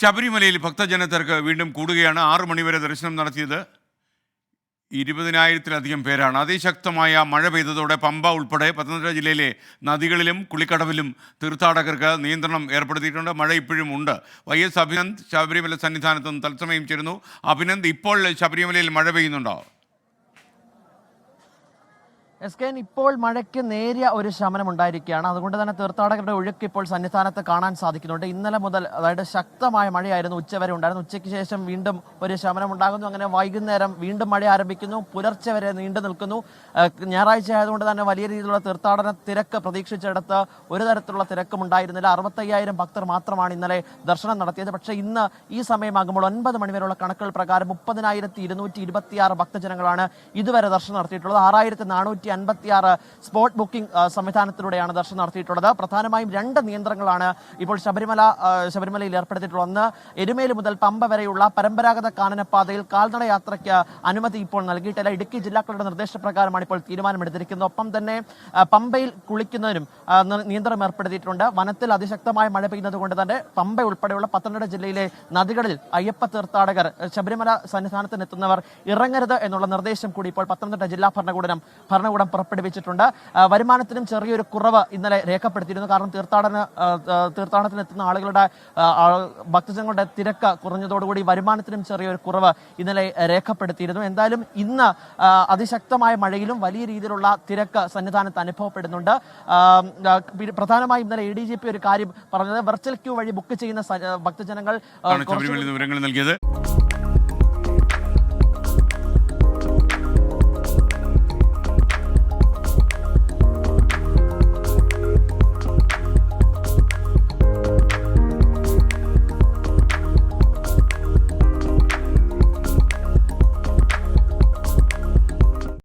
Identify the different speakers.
Speaker 1: ശബരിമലയിൽ ഭക്തജനത്തിരക്ക് വീണ്ടും കൂടുകയാണ്. ആറു മണിവരെ ദർശനം നടത്തിയത് ഇരുപതിനായിരത്തിലധികം പേരാണ്. അതിശക്തമായ മഴ പെയ്തതോടെ പമ്പ ഉൾപ്പെടെ പത്തനംതിട്ട ജില്ലയിലെ നദികളിലും കുളിക്കടവിലും തീർത്ഥാടകർക്ക് നിയന്ത്രണം ഏർപ്പെടുത്തിയിട്ടുണ്ട്. മഴ ഇപ്പോഴും ഉണ്ട്. വൈ എസ് അഭിനന്ദ് ശബരിമല സന്നിധാനത്ത് തത്സമയം ചേരുന്നു. അഭിനന്ദ് ഇപ്പോൾ ശബരിമലയിൽ മഴ പെയ്യുന്നുണ്ടോ?
Speaker 2: എസ് കെ ഇപ്പോൾ മഴയ്ക്ക് നേരിയ ഒരു ശമനം ഉണ്ടായിരിക്കുകയാണ്. അതുകൊണ്ട് തന്നെ തീർത്ഥാടകരുടെ ഒഴുക്ക് ഇപ്പോൾ സന്നിധാനത്ത് കാണാൻ സാധിക്കുന്നുണ്ട്. ഇന്നലെ മുതൽ അതായത് ശക്തമായ മഴയായിരുന്നു ഉച്ചവരെ ഉണ്ടായിരുന്നു ഉച്ചയ്ക്ക് ശേഷം വീണ്ടും ഒരു ശമനം ഉണ്ടാകുന്നു. അങ്ങനെ വൈകുന്നേരം വീണ്ടും മഴ ആരംഭിക്കുന്നു. പുലർച്ചെ വരെ നീണ്ടു നിൽക്കുന്നു. ഞായറാഴ്ച ആയതുകൊണ്ട് തന്നെ വലിയ രീതിയിലുള്ള തീർത്ഥാടന തിരക്ക് പ്രതീക്ഷിച്ചെടുത്ത് ഒരു തരത്തിലുള്ള തിരക്കും ഉണ്ടായിരുന്നില്ല. അറുപത്തയ്യായിരം ഭക്തർ മാത്രമാണ് ഇന്നലെ ദർശനം നടത്തിയത്. പക്ഷേ ഇന്ന് ഈ സമയമാകുമ്പോൾ ഒൻപത് മണിവരെയുള്ള കണക്കുകൾ പ്രകാരം മുപ്പതിനായിരത്തി ഇരുന്നൂറ്റി ഇരുപത്തിയാറ് ഭക്തജനങ്ങളാണ് ഇതുവരെ ദർശനം നടത്തിയിട്ടുള്ളത്. ആറായിരത്തി നാനൂറ്റി അൻപത്തിയാറ് സ്പോട്ട് ബുക്കിംഗ് സംവിധാനത്തിലൂടെയാണ് ദർശനം നടത്തിയിട്ടുള്ളത്. പ്രധാനമായും രണ്ട് നിയന്ത്രണങ്ങളാണ് ഇപ്പോൾ ശബരിമല ശബരിമലയിൽ ഏർപ്പെടുത്തിയിട്ടുള്ളത്. ഒന്ന് എരുമേലി മുതൽ പമ്പ വരെയുള്ള പരമ്പരാഗത കാനനപാതയിൽ കാൽനട യാത്രയ്ക്ക് അനുമതി ഇപ്പോൾ നൽകിയിട്ടില്ല. ഇടുക്കി ജില്ലാ കളക്ടറുടെ നിർദ്ദേശപ്രകാരമാണ് ഇപ്പോൾ തീരുമാനമെടുത്തിരിക്കുന്നത്. ഒപ്പം തന്നെ പമ്പയിൽ കുളിക്കുന്നതിനും നിയന്ത്രണം ഏർപ്പെടുത്തിയിട്ടുണ്ട്. വനത്തിൽ അതിശക്തമായ മഴ പെയ്യുന്നത് കൊണ്ട് തന്നെ പമ്പ ഉൾപ്പെടെയുള്ള പത്തനംതിട്ട ജില്ലയിലെ നദികളിൽ അയ്യപ്പ തീർത്ഥാടകർ ശബരിമല സന്നിധാനത്തിനെത്തുന്നവർ ഇറങ്ങരുത് എന്നുള്ള നിർദ്ദേശം കൂടി ഇപ്പോൾ പത്തനംതിട്ട ജില്ലാ ഭരണകൂടം ഭരണകൂടം പുറപ്പെടുവിച്ചിട്ടുണ്ട്. ആ, വരുമാനത്തിനും ചെറിയൊരു കുറവ് ഇന്നലെ രേഖപ്പെടുത്തിയിരുന്നു. കാരണം തീർത്ഥാടന തീർത്ഥാടനത്തിന് എത്തുന്ന ആളുകളുടെ ഭക്തജനങ്ങളുടെ തിരക്ക് കുറഞ്ഞതോടുകൂടി വരുമാനത്തിനും ചെറിയൊരു കുറവ് ഇന്നലെ രേഖപ്പെടുത്തിയിരുന്നു. എന്തായാലും ഇന്ന് അതിശക്തമായ മഴയിലും വലിയ രീതിയിലുള്ള തിരക്ക് സന്നിധാനത്ത് അനുഭവപ്പെടുന്നുണ്ട്. പ്രധാനമായും ഇന്നലെ എ ഡി ജി പി ഒരു കാര്യം പറഞ്ഞത് വെർച്വൽ ക്യൂ വഴി ബുക്ക് ചെയ്യുന്ന ഭക്തജനങ്ങൾ
Speaker 1: വിവരങ്ങൾ നൽകിയത്.